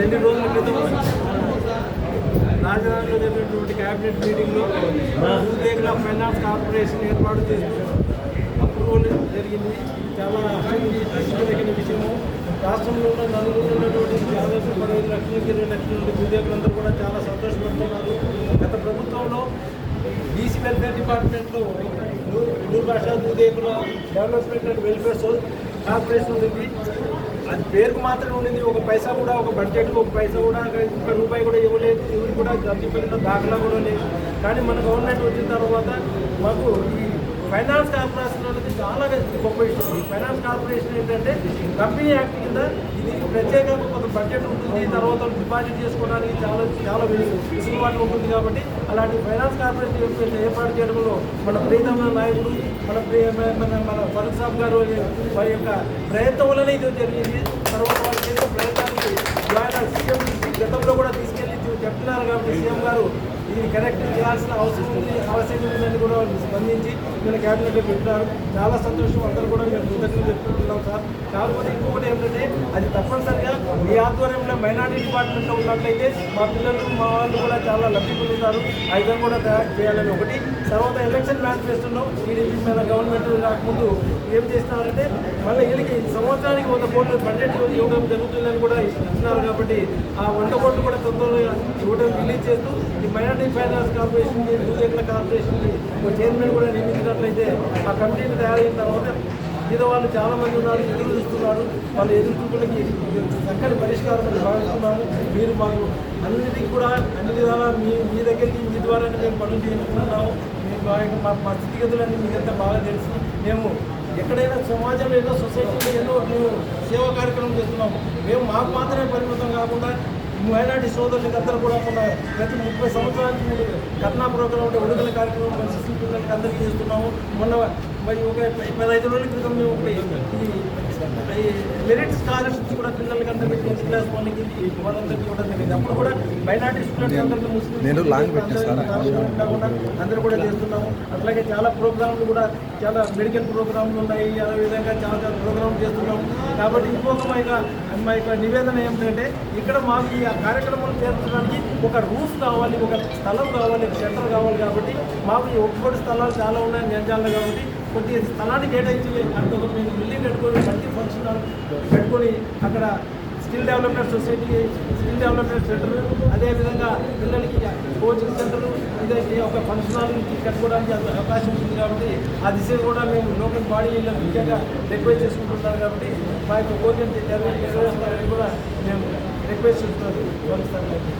రెండు రోజుల క్రితం రాజధానిలో జరిగినటువంటి క్యాబినెట్ మీటింగ్లో భూదేగుల ఫైనాన్స్ కార్పొరేషన్ ఏర్పాటు చేస్తూ అప్రూవల్ జరిగింది. చాలా హర్షించదగిన విషయము రాష్ట్రంలో ఉన్న నలుగురు ఉన్నటువంటి దాదాపు పదహైదు లక్షలకి ఇరవై లక్షల నుండి భూదేవులందరూ కూడా చాలా సంతోషపడుతున్నారు. గత ప్రభుత్వంలో బీసీ వెల్ఫేర్ డిపార్ట్మెంట్లో నూరు భాష భూదేవుల development and welfare so corporation ఉంది అది పేరుకు మాత్రమే ఉండింది. ఒక పైసా కూడా ఒక బడ్జెట్ ఒక పైసా కూడా ఒక రూపాయి కూడా ఇవ్వలేదు. ఎవరు కూడా ఖర్చు దాఖలా కూడా లేదు. కానీ మన గవర్నమెంట్ వచ్చిన తర్వాత మాకు ఈ ఫైనాన్స్ కార్పొరేషన్ అనేది చాలా గొప్ప విషయం. ఈ ఫైనాన్స్ కార్పొరేషన్ ఏంటంటే కంపెనీ యాక్ట్ కింద ఇది ప్రత్యేకంగా బడ్జెట్ ఉంటుంది తర్వాత డిపాజిట్ చేసుకోవడానికి చాలా చాలా వెసులుబాటు ఉంటుంది కాబట్టి అలాంటి ఫైనాన్స్ కార్పొరేషన్ ఏర్పాటు చేయడంలో మన ప్రియతమ నాయకుడు మన ప్రియ మన మన ఫరూక్ సాబ్ గారు వారి యొక్క ప్రయత్నం వల్లనే ఇది జరిగింది. తర్వాత వారు చేసిన ప్రయత్నానికి ఇవాళ సీఎం గతంలో కూడా తీసుకెళ్ళి చెప్తున్నారు కాబట్టి సీఎం గారు ఇది కరెక్ట్ చేయాల్సిన అవసరం ఉంది. అవసరం ఉందని కూడా స్పందించి నేను క్యాబినెట్లో పెట్టారు. చాలా సంతోషం. అందరూ కూడా మేము కృతజ్ఞతలు చెప్పుకుంటున్నాం సార్. కాకపోతే ఇంకొకటి ఏంటంటే అది తప్పనిసరిగా మీ ఆధ్వర్యంలో మైనార్టీ డిపార్ట్మెంట్లో ఉన్నట్లయితే మా పిల్లలు మా వాళ్ళు కూడా చాలా లబ్ధి పొందుతారు. ఆ కూడా తయారు చేయాలని ఒకటి. తర్వాత ఎలక్షన్ మేనిఫెస్టోలో టీడీపీ మీద గవర్నమెంట్ రాకముందు ఏం చేస్తున్నారంటే మళ్ళీ వీళ్ళకి సంవత్సరానికి వంద కోట్లు బడ్జెట్ ఇవ్వడం జరుగుతుందని కూడా ఇస్తున్నారు కాబట్టి ఆ వంద కోట్లు కూడా తొందరగా ఇవ్వడం రిలీజ్ చేస్తూ ఈ మైనార్టీ ఫైనాన్స్ కార్పొరేషన్ భూదేకుల కార్పొరేషన్ ఒక చైర్మన్ కూడా నియమించినట్లయితే ఆ కమిటీని తయారైన తర్వాత మీద వాళ్ళు చాలా మంది ఉన్నారు ఎదురు చూస్తున్నారు. వాళ్ళ ఎదురు చూపులకి చక్కని పరిష్కారం భావిస్తున్నాము. మీరు మాకు అన్నిటికీ కూడా అన్ని విధాలా మీ మీ దగ్గరికి మీ ద్వారా మేము పనులు చేయించుకుంటున్నాము. మేము మా మా మా స్థితిగతులన్నీ మీకంతా బాగా తెలుసు. మేము ఎక్కడైనా సమాజంలో ఏదో సొసైటీలో ఏదో మేము సేవా కార్యక్రమం చేస్తున్నాము. మేము మాకు మాత్రమే పరిమితం కాకుండా మైనార్టీ సోదరులకి అందరూ కూడా మన గత ముప్పై సంవత్సరానికి మేము కట్నా ప్రోగ్రాం అంటే విడుదల కార్యక్రమం మన శిశు పిల్లలకి అందరికీ చేస్తున్నాము. మొన్న మరి ఒక పదహైదు రోజుల క్రితం మేము ఒక ఈ మెరిట్ స్కాలర్షిప్స్ కూడా పిల్లలకి అందరికీ టెన్త్ క్లాస్ వాళ్ళకి వాళ్ళందరికీ కూడా జరిగింది అప్పుడు కూడా మైనార్టీ స్టూడెంట్స్ అందరికీ ముస్లిం అందరూ కూడా చేస్తున్నాము అట్లాగే చాలా ప్రోగ్రాంలు కూడా చాలా మెడికల్ ప్రోగ్రాంలు ఉన్నాయి. అదే విధంగా చాలా చాలా ప్రోగ్రాంలు చేస్తున్నాము. కాబట్టి ఇంకొక మా యొక్క మా యొక్క నివేదన ఏమిటంటే ఇక్కడ మాకు ఈ కార్యక్రమాలు చేర్చడానికి ఒక రూఫ్ కావాలి ఒక స్థలం కావాలి ఒక సెంటర్ కావాలి కాబట్టి మాకు ఈ ఒక్కటి స్థలాలు చాలా ఉన్నాయి జంజాలు కాబట్టి కొద్దిగా స్థలాన్ని కేటాయించి అక్కడ పెట్టుకొని అక్కడ skill development society skill development center అదేవిధంగా పిల్లలకి కోచింగ్ సెంటర్ ఇదైతే ఒక ఫంక్షన్ హాల్ కట్టుకోవడానికి అంత అవకాశం ఉంది కాబట్టి ఆ దిశ కూడా మేము లోకల్ బాడీలో ముఖ్యంగా రిక్వెస్ట్ చేసుకుంటున్నాం కాబట్టి మా యొక్క కోచింగ్ నిర్వహిస్తారని కూడా మేము రిక్వెస్ట్ చేస్తున్నాం.